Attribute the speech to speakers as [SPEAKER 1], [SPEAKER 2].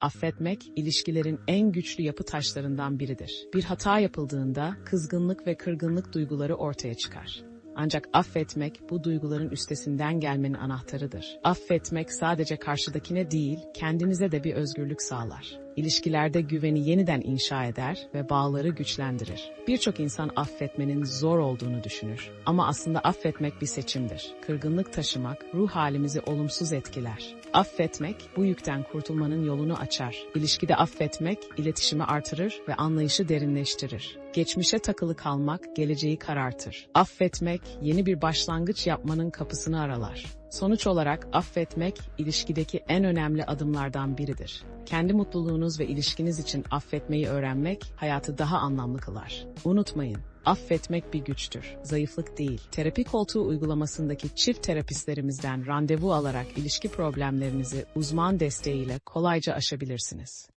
[SPEAKER 1] Affetmek, ilişkilerin en güçlü yapı taşlarından biridir. Bir hata yapıldığında kızgınlık ve kırgınlık duyguları ortaya çıkar. Ancak affetmek bu duyguların üstesinden gelmenin anahtarıdır. Affetmek sadece karşıdakine değil, kendinize de bir özgürlük sağlar. İlişkilerde güveni yeniden inşa eder ve bağları güçlendirir. Birçok insan affetmenin zor olduğunu düşünür. Ama aslında affetmek bir seçimdir. Kırgınlık taşımak ruh halimizi olumsuz etkiler. Affetmek bu yükten kurtulmanın yolunu açar. İlişkide affetmek iletişimi artırır ve anlayışı derinleştirir. Geçmişe takılı kalmak geleceği karartır. Affetmek yeni bir başlangıç yapmanın kapısını aralar. Sonuç olarak affetmek ilişkideki en önemli adımlardan biridir. Kendi mutluluğunuz ve ilişkiniz için affetmeyi öğrenmek hayatı daha anlamlı kılar. Unutmayın, affetmek bir güçtür, zayıflık değil. Terapi koltuğu uygulamasındaki çift terapistlerimizden randevu alarak ilişki problemlerinizi uzman desteğiyle kolayca aşabilirsiniz.